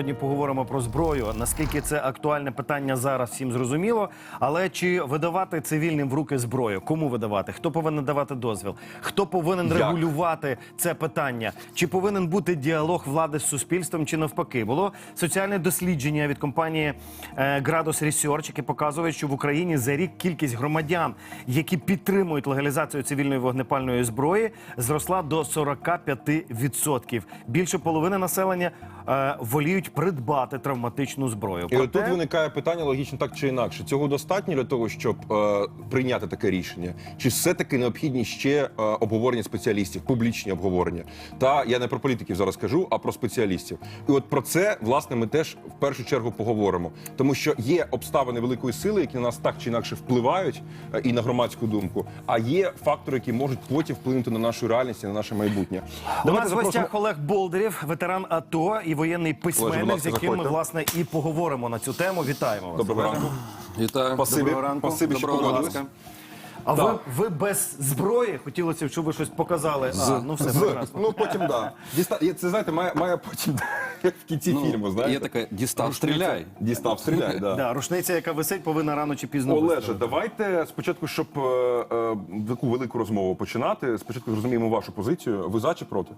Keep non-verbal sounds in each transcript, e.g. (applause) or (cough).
Сьогодні поговоримо про зброю. Наскільки це актуальне питання зараз, всім зрозуміло. Але чи видавати цивільним в руки зброю? Кому видавати? Хто повинен давати дозвіл? Хто повинен Як? регулювати це питання? Чи повинен бути діалог влади з суспільством, чи навпаки? Було соціальне дослідження від компанії е, Gradus Research, яке показує, що в Україні за рік кількість громадян, які підтримують легалізацію цивільної вогнепальної зброї, зросла до 45%. Більше половини населення е, воліють придбати травматичну зброю. І Проте- отут виникає питання логічно так чи інакше. Цього достатньо для того, щоб е, прийняти таке рішення? Чи все-таки необхідні ще е, обговорення спеціалістів, публічні обговорення? Та я не про політиків зараз кажу, а про спеціалістів. І от про це власне ми теж в першу чергу поговоримо, тому що є обставини великої сили, які на нас так чи інакше впливають е, і на громадську думку. А є фактори, які можуть потім вплинути на нашу реальність і на наше майбутнє. До нас в гостях Олег Болдирів, ветеран АТО і воєнний письменник, Олеже, з яким ми власне і поговоримо на цю тему. Вітаємо вас. Доброго ранку. Вітаю. Спасибі. Доброго ранку. Спасибі, що Доброго погодились. ранку. А ви, ви без зброї хотілося, щоб ви щось показали. А, ну все З, прекрасно. ну потім да. Діста... Це знаєте, має, має потім (laughs) як в кінці фільму, знаєте. Є таке дістав, стріляй. Дістав, стріляй, да. Да, рушниця, яка висить, повинна рано чи пізно Олеже, давайте спочатку, щоб е, е, таку велику розмову починати. Спочатку зрозуміємо вашу позицію. Ви за чи проти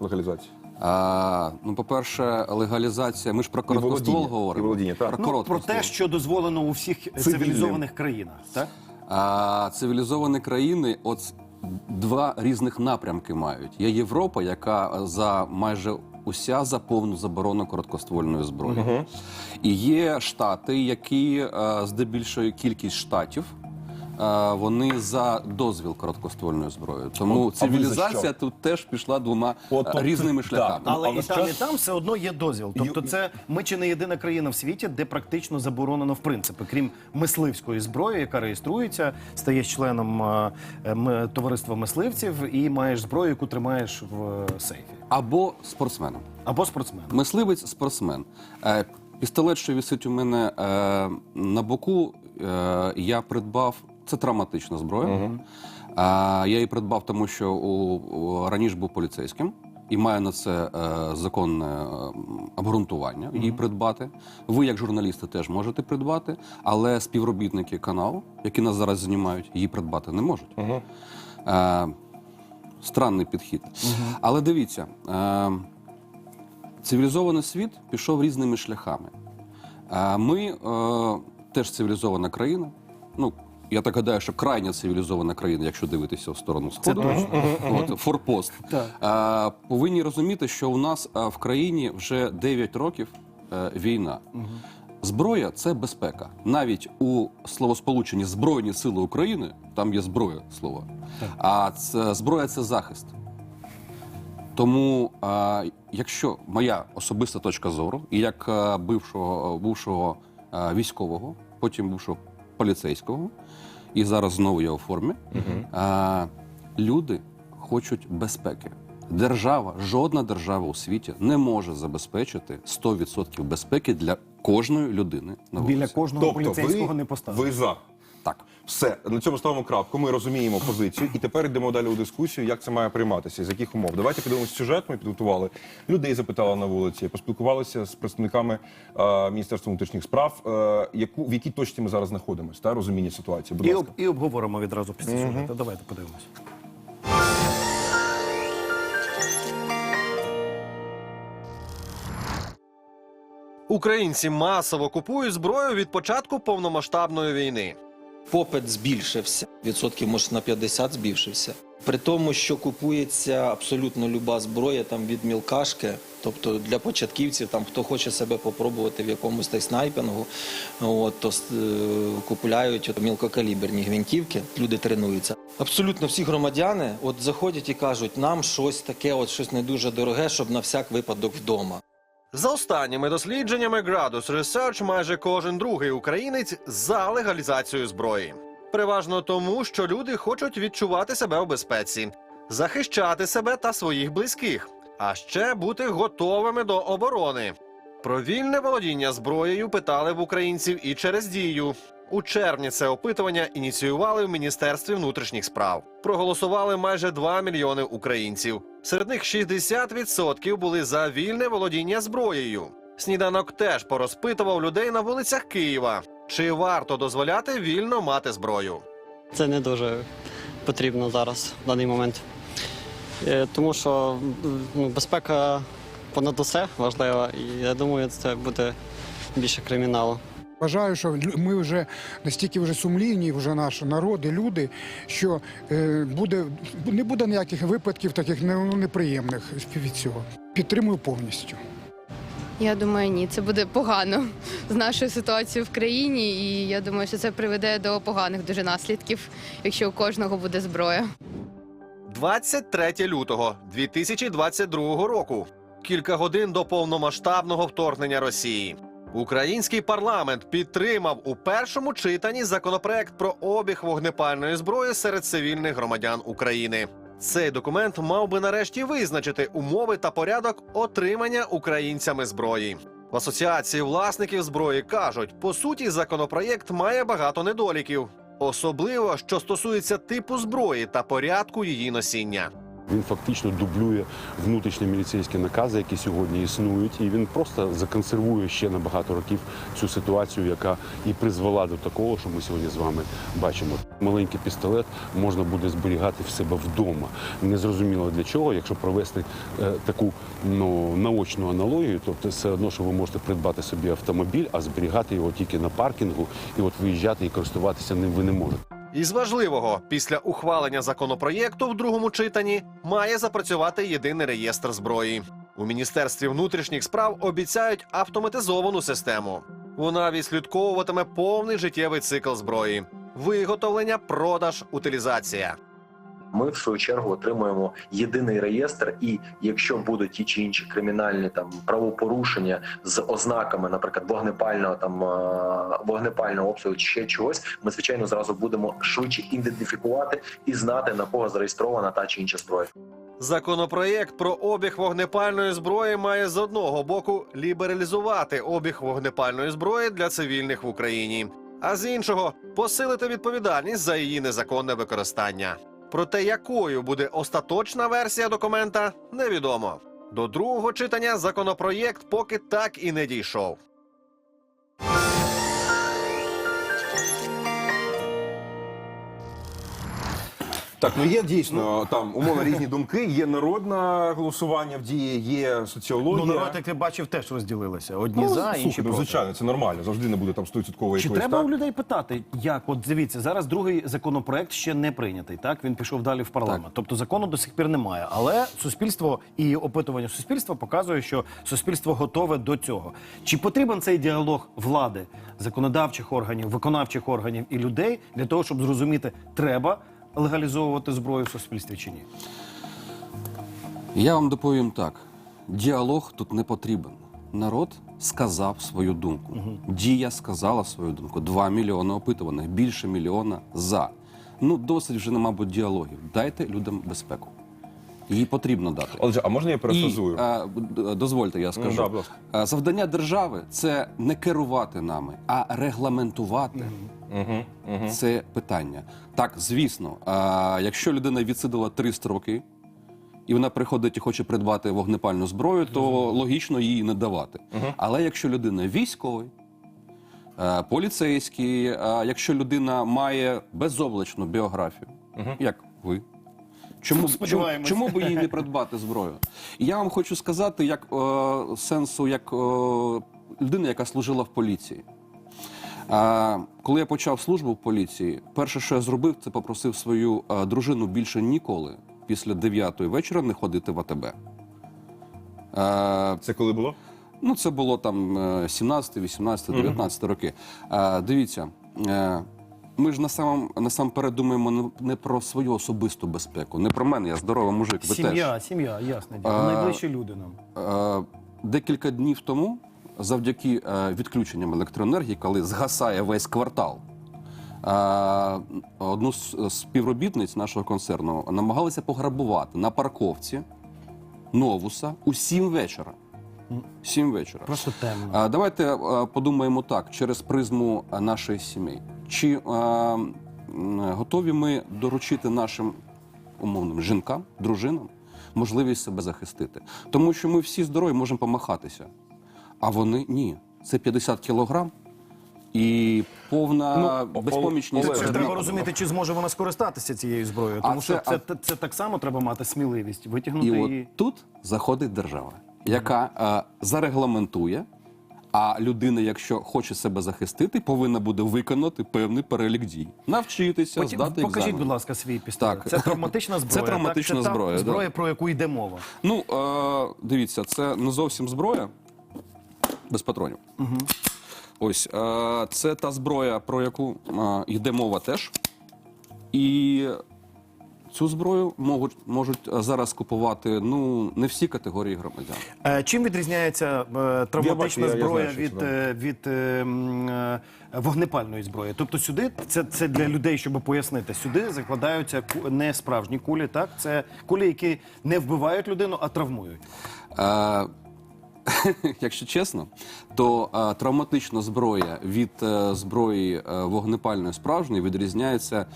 легалізації? А, ну, по-перше, легалізація. Ми ж про короткоствол говоримо. і володіння, так. Про Ну, про те, що дозволено у всіх цивілізованих країнах. Так? А, цивілізовані країни, от два різних напрямки мають. Є Європа, яка за майже уся за повну заборону короткоствольної зброї. І є штати, які е, здебільшою кількість штатів. Е, Вони за дозвіл короткоствольної зброї, тому От, а ви за цивілізація тут теж пішла двома От, е, от, різними шляхами. Але а і там, і там все одно є дозвіл. Тобто, це ми чи не єдина країна в світі, де практично заборонено в принципі, крім мисливської зброї, яка реєструється, стаєш членом е, е, м- товариства мисливців і маєш зброю, яку тримаєш в е, сейфі. Або спортсменом. Або спортсмен. Мисливець спортсмен. Е, Пістолет, що висить у мене е, на боку, е, я придбав. Це травматична зброя. Е, я її придбав, тому що у, у, раніше був поліцейським і маю на це е, законне е, обґрунтування її придбати. Ви, як журналісти, теж можете придбати, але співробітники каналу, які нас зараз знімають, її придбати не можуть. Е, странний підхід. Але дивіться. Е, Цивілізований світ пішов різними шляхами. А Ми е, теж цивілізована країна. Ну, я так гадаю, що крайня цивілізована країна, якщо дивитися в сторону сходу, От, форпост. А, повинні розуміти, що у нас а, в країні вже 9 років е, війна. Зброя це безпека. Навіть у словосполученні Збройні сили України там є зброя слово. А це, зброя це захист. Тому, а, якщо моя особиста точка зору, і як а, бившого, бувшого а, військового, потім бувшого поліцейського, і зараз знову я у формі, а, люди хочуть безпеки. Держава, жодна держава у світі не може забезпечити 100% безпеки для кожної людини на вулиці. Біля кожного Тобто поліцейського ви, не поставили. ви за. Так. Все, на цьому ставимо крапку. Ми розуміємо позицію, і тепер йдемо далі у дискусію, як це має прийматися, з яких умов. Давайте подивимося сюжет. Ми підготували людей, запитали на вулиці, поспілкувалися з представниками е, Міністерства внутрішніх справ, е, яку в якій точці ми зараз знаходимося, та розуміння ситуації. Будь І, ласка. і обговоримо відразу після сюжету. Давайте подивимося. Українці масово купують зброю від початку повномасштабної війни. Попит збільшився, відсотків може на 50 збільшився. При тому, що купується абсолютно люба зброя там від мілкашки, тобто для початківців, там хто хоче себе попробувати в якомусь та снайпінгу, от, то е, купують от, мілкокаліберні гвинтівки, люди тренуються. Абсолютно всі громадяни от заходять і кажуть, нам щось таке, от щось не дуже дороге, щоб на всяк випадок вдома. За останніми дослідженнями Gradus Research майже кожен другий українець за легалізацію зброї. Переважно тому, що люди хочуть відчувати себе у безпеці, захищати себе та своїх близьких, а ще бути готовими до оборони. Про вільне володіння зброєю питали в українців і через дію. У червні це опитування ініціювали в Міністерстві внутрішніх справ. Проголосували майже 2 мільйони українців. Серед них 60% були за вільне володіння зброєю. Сніданок теж порозпитував людей на вулицях Києва, чи варто дозволяти вільно мати зброю. Це не дуже потрібно зараз, в даний момент. Е, Тому що ну, безпека понад усе важлива, і я думаю, це буде більше криміналу. Вважаю, що ми вже настільки вже сумлінні, вже наш народ і люди, що е, буде не буде ніяких випадків таких ну, неприємних від цього. Підтримую повністю. Я думаю, ні, це буде погано з нашою ситуацією в країні, і я думаю, що це приведе до поганих дуже наслідків, якщо у кожного буде зброя. 23 лютого 2022 року. Кілька годин до повномасштабного вторгнення Росії. Український парламент підтримав у першому читанні законопроект про обіг вогнепальної зброї серед цивільних громадян України. Цей документ мав би нарешті визначити умови та порядок отримання українцями зброї. В асоціації власників зброї кажуть, по суті, законопроєкт має багато недоліків, особливо що стосується типу зброї та порядку її носіння. Він фактично дублює внутрішні міліцейські накази, які сьогодні існують, і він просто законсервує ще на багато років цю ситуацію, яка і призвела до такого, що ми сьогодні з вами бачимо. Маленький пістолет можна буде зберігати в себе вдома. Незрозуміло для чого, якщо провести е, таку ну, наочну аналогію, тобто все одно, що ви можете придбати собі автомобіль, а зберігати його тільки на паркінгу, і от виїжджати і користуватися ним ви не можете. Із важливого, після ухвалення законопроєкту в другому читанні має запрацювати єдиний реєстр зброї. У міністерстві внутрішніх справ обіцяють автоматизовану систему. Вона відслідковуватиме повний життєвий цикл зброї: виготовлення, продаж, утилізація. Ми в свою чергу отримуємо єдиний реєстр, і якщо будуть ті чи інші кримінальні там правопорушення з ознаками, наприклад, вогнепального там е, вогнепального обсягу чи ще чогось, ми звичайно зразу будемо швидше ідентифікувати і знати на кого зареєстрована та чи інша зброя. Законопроєкт про обіг вогнепальної зброї має з одного боку лібералізувати обіг вогнепальної зброї для цивільних в Україні, а з іншого посилити відповідальність за її незаконне використання. Проте якою буде остаточна версія документа, невідомо. До другого читання законопроєкт поки так і не дійшов. Так, ну є дійсно там умовно різні думки. Є народне голосування в дії, є соціологія. Ну, народ, як ти бачив, теж розділилися. Одні за, слухай, інші ну, проти. звичайно, це нормально. Завжди не буде там 100% Чи якоїсь треба так. у людей питати, як? От дивіться, зараз другий законопроект ще не прийнятий. Так він пішов далі в парламент. Тобто закону до сих пір немає. Але суспільство і опитування суспільства показує, що суспільство готове до цього. Чи потрібен цей діалог влади, законодавчих органів, виконавчих органів і людей для того, щоб зрозуміти, треба легалізовувати зброю в суспільстві чи ні? Я вам доповім так: діалог тут не потрібен. Народ сказав свою думку. Дія сказала свою думку. Два мільйони опитуваних, більше мільйона за. Ну, досить вже, мабуть, діалогів. Дайте людям безпеку. Її потрібно дати. Отже, а можна я І, а, дозвольте, я скажу. да, будь ласка. А, Завдання держави це не керувати нами, а регламентувати. Це питання. Так, звісно, а, якщо людина відсидила три строки, і вона приходить і хоче придбати вогнепальну зброю, то логічно її не давати. Але якщо людина військовий, е, поліцейський, а якщо людина має безоблачну біографію, як ви. Чому, чому, чому би їй не (laughs) придбати зброю? І я вам хочу сказати, як е, сенсу, як е, людина, яка служила в поліції. А, коли я почав службу в поліції, перше, що я зробив, це попросив свою дружину більше ніколи після 9 вечора не ходити в АТБ. Це коли було? Ну, це було там е, 17, 18, 19 роки. Дивіться, е, ми ж насам, насамперед думаємо не- не про свою особисту безпеку, не про мене, я здоровий мужик. Ви теж. Сім'я, сім'я, ясно. Найближчі люди нам. Е, Декілька днів тому, завдяки е, відключенням електроенергії, коли згасає весь квартал, е, одну з співробітниць нашого концерну намагалися пограбувати на парковці новуса у 7 вечора. 7 вечора. Просто темно. Давайте е, подумаємо так через призму наших сімей. чи готові ми доручити нашим умовним жінкам, дружинам можливість себе захистити? Тому що ми всі здорові можемо помахатися, а вони ні. Це 50 кілограм і повна Ну, безпомічність. Це треба розуміти, чи зможе вона скористатися цією зброєю. А Тому що це- це, це, так само треба мати сміливість витягнути І її. от тут заходить держава, яка е, зарегламентує. А людина, якщо хоче себе захистити, повинна буде виконати певний перелік дій, навчитися, Потім здати покажіть, будь ласка, свій пістолет. Так. Це травматична (laughs) зброя. Це травматична так? Це та зброя, да. про яку йде мова. Ну е, дивіться, це не зовсім зброя без патронів. Угу. Ось е, це та зброя, про яку е, йде мова теж. І цю зброю можуть, можуть е, зараз купувати ну не всі категорії громадян. Е, Чим відрізняється е, травматична бачу, я- я зброя знаю, від, е, від е, е, вогнепальної зброї? Тобто сюди це, це для людей, щоб пояснити, сюди закладаються ку- не справжні кулі, так це кулі, які не вбивають людину, а травмують. Е, (laughs) Якщо чесно, то е, травматична зброя від е, зброї е, вогнепальної справжньої відрізняється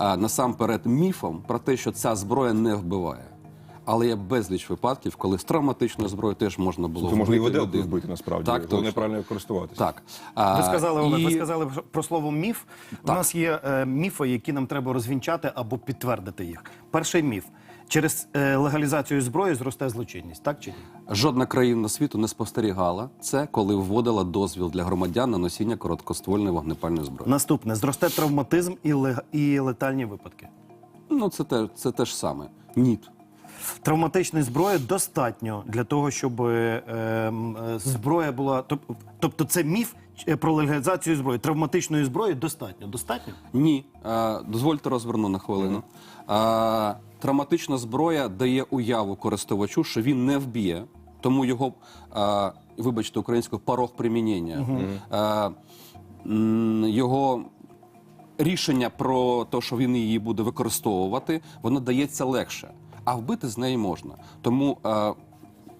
е, насамперед міфом про те, що ця зброя не вбиває. Але є безліч випадків, коли з травматичною зброєю теж можна було Тобто можна і вбити людину. вбити насправді. Так, Головне точно. правильно користуватися. Так. Ви сказали, Олег, ви і- сказали про слово міф. У нас є е, міфи, які нам треба розвінчати або підтвердити їх. Перший міф. Через е, легалізацію зброї зросте злочинність, так чи ні? Жодна країна світу не спостерігала це, коли вводила дозвіл для громадян на носіння короткоствольної вогнепальної зброї. Наступне зросте травматизм і, лег- і летальні випадки. Ну це те, це те ж саме. Ні. Травматичної зброї достатньо для того, щоб е, ем, е, зброя була. Тобто, це міф е, про легалізацію зброї. Травматичної зброї достатньо. Достатньо? Ні, Е, дозвольте розверну на хвилину. Е, Травматична зброя дає уяву користувачу, що він не вб'є, тому його, е, вибачте, українською порог примінення. Е, Його рішення про те, що він її буде використовувати, воно дається легше. А вбити з неї можна. Тому е,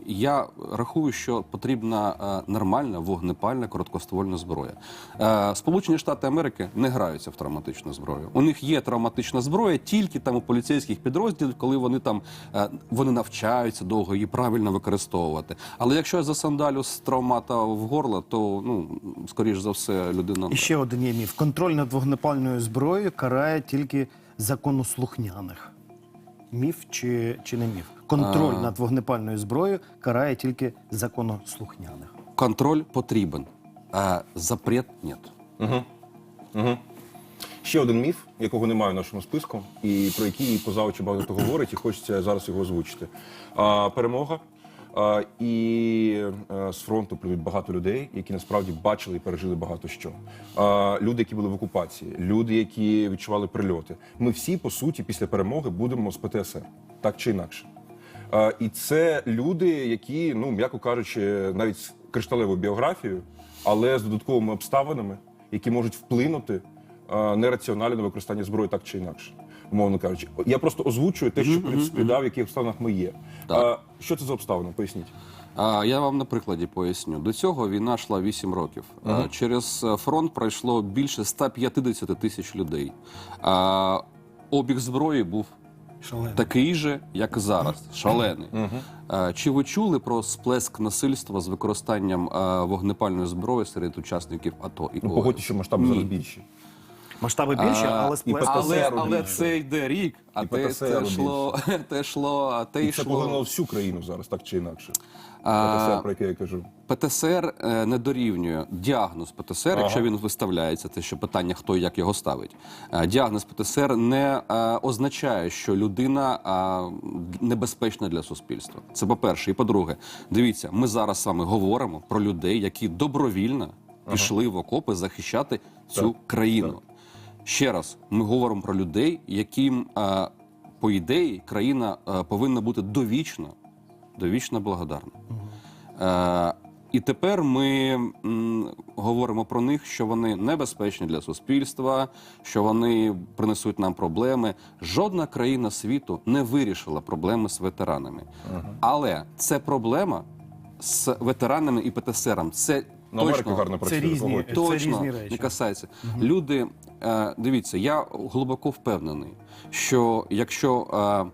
я рахую, що потрібна е, нормальна вогнепальна короткоствольна зброя. Е, Сполучені Штати Америки не граються в травматичну зброю. У них є травматична зброя тільки там у поліцейських підрозділів, коли вони там е, вони навчаються довго її правильно використовувати. Але якщо я засандалю з травмата в горло, то ну скоріш за все людина І ще один є міф. Контроль над вогнепальною зброєю карає тільки законослухняних. Міф чи, чи не міф? Контроль А. над вогнепальною зброєю карає тільки законослухняних. контроль потрібен, а запрет ні. Ще один міф, якого немає в нашому списку, і про який позавчі багато говорить, і хочеться зараз його озвучити. А, перемога. І е, з фронту прийдуть багато людей, які насправді бачили і пережили багато що. Люди, які були в окупації, люди, які відчували прильоти. Ми всі, по суті, після перемоги будемо з ПТСР, так чи інакше. І це люди, які, ну м'яко кажучи, навіть з кришталевою біографією, але з додатковими обставинами, які можуть вплинути нераціонально на використання зброї так чи інакше. Умовно кажучи, я просто озвучую те, що спідав, в яких обставинах ми є. Так. А, що це за обставини? Поясніть. А, Я вам на прикладі поясню. До цього війна йшла 8 років. А, Через фронт пройшло більше 150 тисяч людей. А, Обіг зброї був Шалено. такий же, як зараз, шалений. А, Чи ви чули про сплеск насильства з використанням а, вогнепальної зброї серед учасників АТО і Ну, ОС? погодьте, що масштаби зараз більші. Масштаби більші, А, але і сплеск. ПТСР Але, але це йде рік, а І те, ПТСР те робіть. йшло, (laughs) те йшло, а те І це поглинуло йшло. всю країну зараз, так чи інакше. А, ПТСР, про яке я кажу. ПТСР е, не дорівнює діагноз ПТСР, Ага. якщо він виставляється, це ще питання, хто і як його ставить. Е, Діагноз ПТСР не е, означає, що людина е, небезпечна для суспільства. Це по-перше. І по-друге, дивіться, ми зараз з вами говоримо про людей, які добровільно пішли в окопи захищати цю Так, країну. Ще раз, ми говоримо про людей, яким, по ідеї, країна повинна бути довічно, довічно благодарна. І тепер ми говоримо про них, що вони небезпечні для суспільства, що вони принесуть нам проблеми. Жодна країна світу не вирішила проблеми з ветеранами. Але це проблема з ветеранами і ПТСРом. Це На Америку Точно. гарно працює. різні. погодьтесь. Це різні речі. не касається. Люди, е, дивіться, я глибоко впевнений, що якщо е,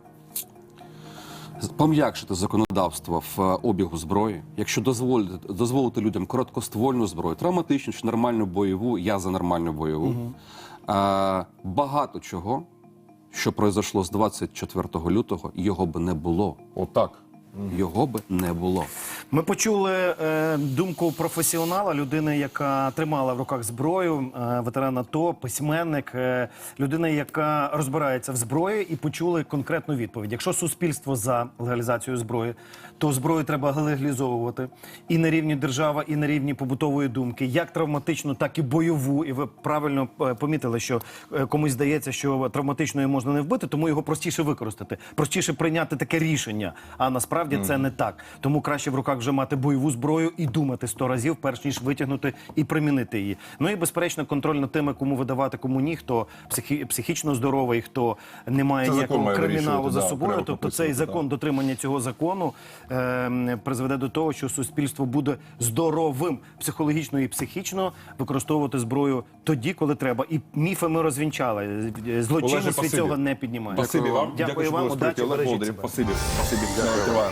пом'якшити законодавство в е, обігу зброї, якщо дозволити, дозволити людям короткоствольну зброю, травматичну чи нормальну бойову, я за нормальну бойову, е, багато чого, що пройшло з 24 лютого, його би не було. Отак. Його би не було. Ми почули е, думку професіонала, людини, яка тримала в руках зброю, е, ветеран АТО, письменник, е, людина, яка розбирається в зброї, і почули конкретну відповідь. Якщо суспільство за легалізацію зброї, то зброю треба легалізовувати і на рівні держави, і на рівні побутової думки, як травматичну, так і бойову. І ви правильно е, помітили, що е, комусь здається, що травматичною можна не вбити, тому його простіше використати, простіше прийняти таке рішення. А насправді це не так. Тому краще в руках вже мати бойову зброю і думати сто разів, перш ніж витягнути і примінити її. Ну і безперечно, контроль над тими, кому видавати, кому ні, хто психі- психічно здоровий, хто не має Це ніякого криміналу за собою. окремо Тобто цей закон дотримання цього закону е, призведе до того, що суспільство буде здоровим психологічно і психічно використовувати зброю тоді, коли треба. І міфи ми розвінчали. Злочинність від цього не піднімає. Спасибі вам. Дякую що вам. Удачі. Бережіть себе. Спасибі. Спасибі. Дякую вам.